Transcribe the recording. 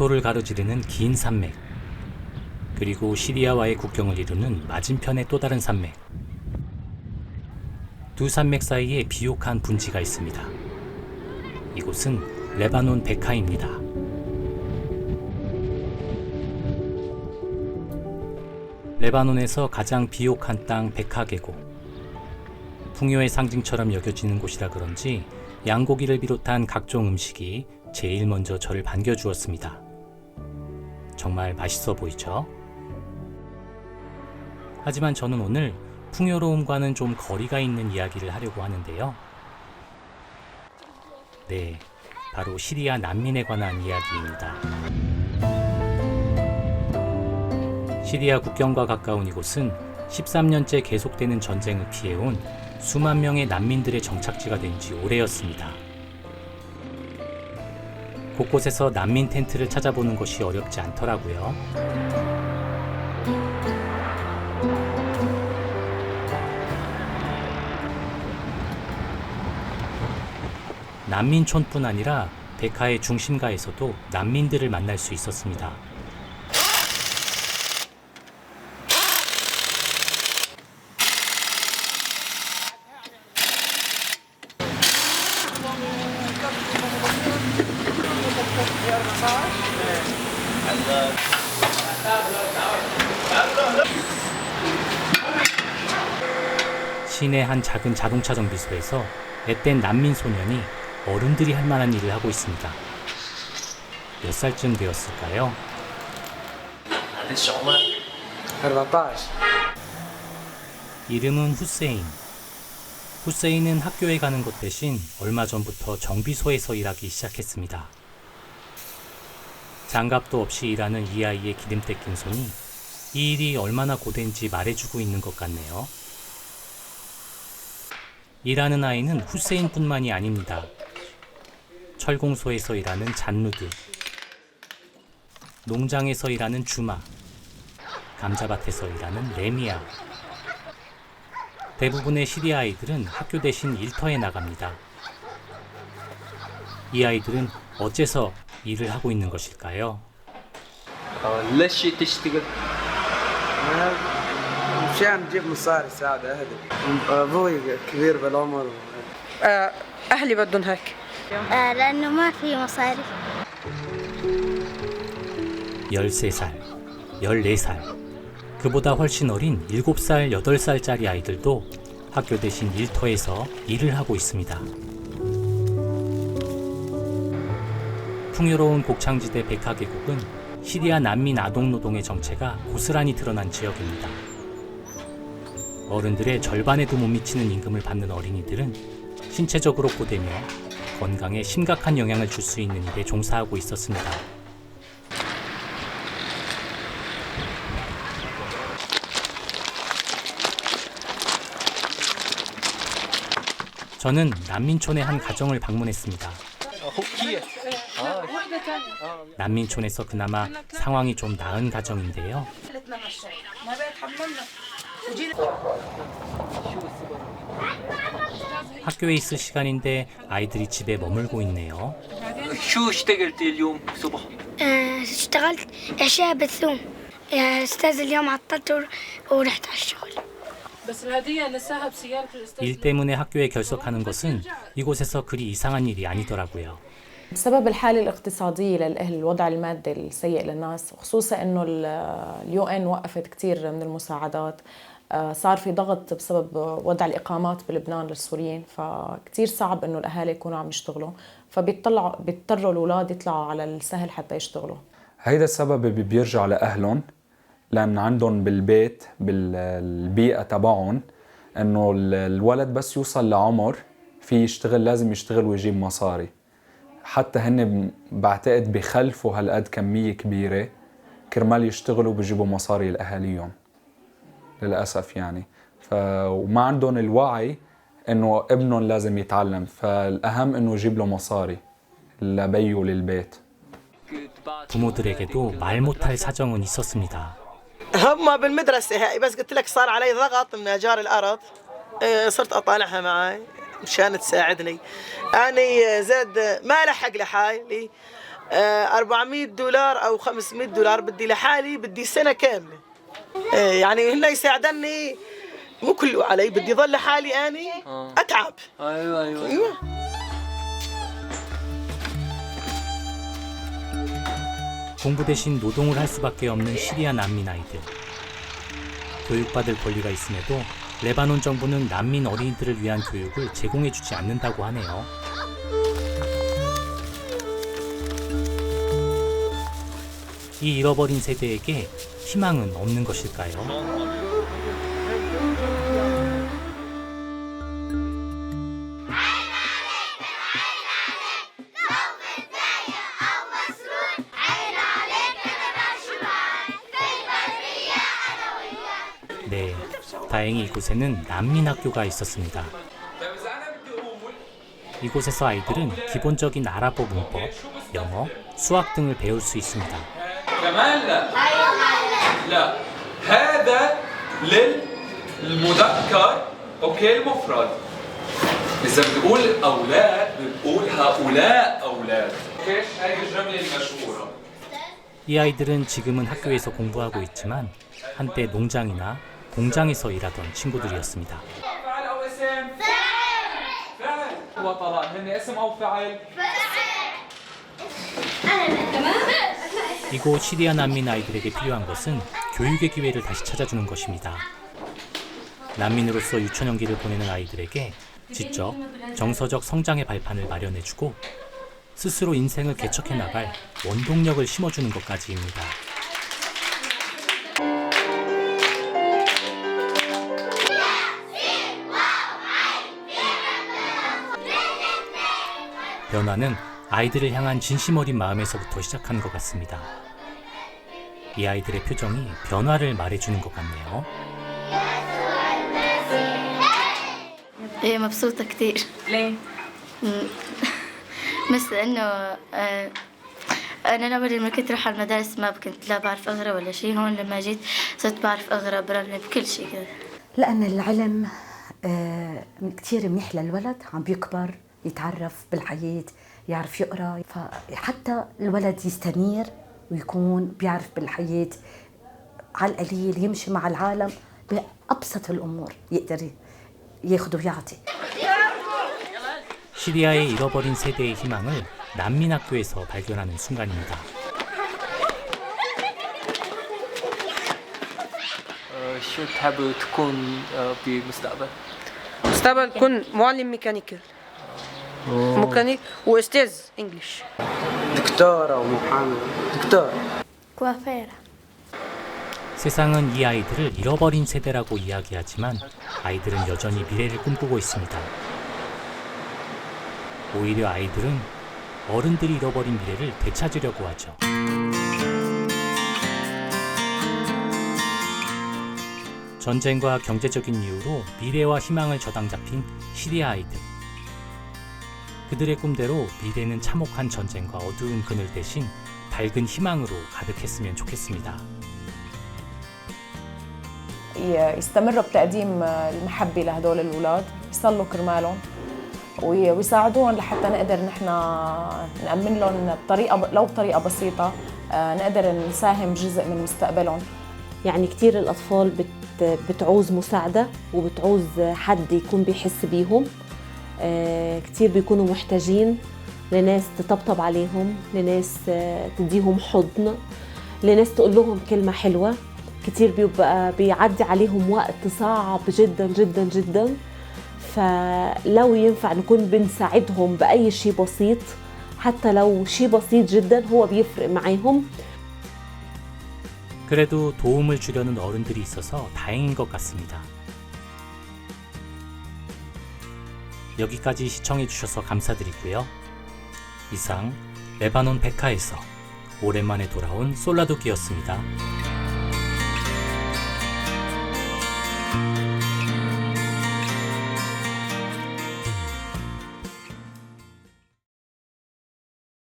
국토를 가로지르는 긴 산맥, 그리고 시리아와의 국경을 이루는 맞은편의 또 다른 산맥. 두 산맥 사이에 비옥한 분지가 있습니다. 이곳은 레바논 베카입니다. 레바논에서 가장 비옥한 땅 베카 계곡. 풍요의 상징처럼 여겨지는 곳이라 그런지 양고기를 비롯한 각종 음식이 제일 먼저 저를 반겨주었습니다. 정말 맛있어 보이죠? 하지만 저는 오늘 풍요로움과는 좀 거리가 있는 이야기를 하려고 하는데요. 네, 바로 시리아 난민에 관한 이야기입니다. 시리아 국경과 가까운 이곳은 13년째 계속되는 전쟁을 피해온 수만 명의 난민들의 정착지가 된 지 오래였습니다. 곳곳에서 난민 텐트를 찾아보는 것이 어렵지 않더라고요. 난민촌뿐 아니라 베카의 중심가에서도 난민들을 만날 수 있었습니다. 시내 한 작은 자동차 정비소에서 앳된 난민 소년이 어른들이 할 만한 일을 하고 있습니다. 몇 살쯤 되었을까요? 14 이름은 후세인. 후세인은 학교에 가는 것 대신 얼마 전부터 정비소에서 일하기 시작했습니다. 장갑도 없이 일하는 이 아이의 기름때 낀 손이 이 일이 얼마나 고된지 말해주고 있는 것 같네요. 일하는 아이는 후세인뿐만이 아닙니다. 철공소에서 일하는 잔누드, 농장에서 일하는 주마, 감자밭에서 일하는 레미아. 대부분의 시리아 아이들은 학교 대신 일터에 나갑니다. 이 아이들은 어째서 일을 하고 있는 것일까요? ليش تشتغل؟ مشان نجيب مصاري ساعد اهلي ابوي كبير بالعمر آه، أهلي بدهم هيك آه، لأنه ما في مصاري 13살, 14살, 그보다 훨씬 어린 7살, 8살짜리 아이들도 학교 대신 일터에서 일을 하고 있습니다. 풍요로운 곡창지대 베카 계곡은 시리아 난민 아동 노동의 정체가 고스란히 드러난 지역입니다. 어른들의 절반에도 못 미치는 임금을 받는 어린이들은 신체적으로 고되며 건강에 심각한 영향을 줄 수 있는 일에 종사하고 있었습니다. 저는 난민촌의 한 가정을 방문했습니다. 난민촌에서 그나마 상황이 좀 나은 가정인데요. 학교에 있을 시간인데 아이들이 집에 머물고 있네요. شو اشتغلتي اليوم صبح؟ آه، اشتغلت عشاء بثوم يا أستاذ اليوم عطلت ور- ورحت على الشغل بس الهدية نساها بسيارة الأستاذ 일 때문에 학교에 결석하는 것은 이곳에서 그리 이상한 일이 아니더라고요. بسبب الحالة الاقتصادية للأهل الوضع المادي السيء للناس خصوصا أنه اليو إن وقفت كثير من المساعدات. آه، صار في ضغط بسبب وضع الإقامات بلبنان للسوريين فكتير صعب أنه الأهالي يكونوا عم يشتغلوا. فبيطلعوا بيضطروا الأولاد يطلعوا على السهل حتى يشتغلوا. هيدا السبب بي- بيرجع لأهلهم لأن عندهم بالبيت بالبيئة تبعهم ال- الولد بس يوصل لعمر في يشتغل لازم يشتغل ويجيب مصاري. حتى هن ب- بعتقد بخلفوا هالقد كمية كبيرة كرمال يشتغلوا بيجيبوا مصاري لأهاليهم للأسف يعني ف... وما عندهم الوعي إنه ابنهم لازم يتعلم فالأهم إنه يجيب له مصاري لبيه للبيت 부모들에게도 말 못할 사정은 있었습니다. هم بالمدرسة هاي بس قلت لك صار علي ضغط من أجار الأرض إيه، صرت أطالعها معي مشان تساعدني أنا زاد ما لحق لحالي آه، 400 دولار او 500 دولار بدي لحالي بدي سنه كامله آه، يعني هن يساعدني مو كله علي بدي ظل لحالي اني اتعب ايوه ايوه ايوه 공부 대신 노동을 할 수밖에 없는 시리아 난민 아이들. 교육받을 권리가 있음에도 레바논 정부는 난민 어린이들을 위한 교육을 제공해주지 않는다고 하네요. 이 잃어버린 세대에게 희망은 없는 것일까요? 네, 다행히 이곳에는 난민 학교가 있었습니다. 이곳에서 아이들은 기본적인 아랍어 문법, 영어, 수학 등을 배울 수 있습니다. كمان لا لا هذا للمذكر اوكي المفرد اذا بتقول اولاد بتقول هؤلاء اولاد اوكي هذه الجمله المشهوره 이 아이들은 지금은 학교에서 공부하고 있지만 한때 농장이나 공장에서 일하던 친구들이었습니다. 이곳 시리아 난민 아이들에게 필요한 것은 교육의 기회를 다시 찾아주는 것입니다. 난민으로서 유치원기를 보내는 아이들에게 지적, 정서적 성장의 발판을 마련해주고 스스로 인생을 개척해 나갈 원동력을 심어주는 것까지입니다. 변화는 아이들을 향한 진심 어린 마음에서부터 시작하는 것 같습니다. 이 아이들의 표정이 변화를 말해주는 것 같네요. هي مبسوطة كتير ليه؟ مم. بس انه آه، انا لما لما كنت اروح على المدارس ما كنت لا بعرف اقرا ولا شيء هون لما جيت صرت بعرف اقرا برنب بكل شيء كذا لأن العلم آه، كتير منيح للولد عم بيكبر يتعرف بالحياة يعرف يقرأ فحتى الولد يستنير ويكون بيعرف بالحياة على القليل يمشي مع العالم بأبسط الأمور يقدر ياخده ويعطي 시리아의 잃어버린 세대의 희망을 난민 학교에서 발견하는 순간입니다. آه، شو تحب تكون آه، بالمستقبل؟ مستقبل تكون معلم ميكانيكي ميكانيك واستاذ انجلش دكتور او محامي دكتور كوافيرة 세상은 이 아이들을 잃어버린 세대라고 이야기하지만 아이들은 여전히 미래를 꿈꾸고 있습니다. 오히려 아이들은 어른들이 잃어버린 미래를 되찾으려고 하죠. 전쟁과 경제적인 이유로 미래와 희망을 저당 잡힌 시리아 아이들. 그들의 꿈대로 미래는 참혹한 전쟁과 어두운 그늘 대신 밝은 희망으로 가득했으면 좋겠습니다. ي- يستمروا بتقديم المحبة لهدول الأولاد يصلوا كرمالهم وي- ويساعدوهم لحتى نقدر نحن نأمن لهم بطريقة لو بطريقة بسيطة آه، نقدر نساهم جزء من مستقبلهم يعني كتير الأطفال بت بتعوز مساعدة وبتعوز حد يكون بيحس بيهم آه، كتير بيكونوا محتاجين لناس تطبطب عليهم لناس آه، تديهم حضن لناس تقول لهم كلمة حلوة كتير بيبقى بيعدي عليهم وقت صعب جدا جدا جدا فلو ينفع نكون بنساعدهم بأي شيء بسيط حتى لو شيء بسيط جدا هو بيفرق معاهم 그래도 도움을 주려는 어른들이 있어서 다행인 것 같습니다. 여기까지 시청해주셔서 감사드리고요. 이상 레바논 백화에서 오랜만에 돌아온 솔라도끼였습니다.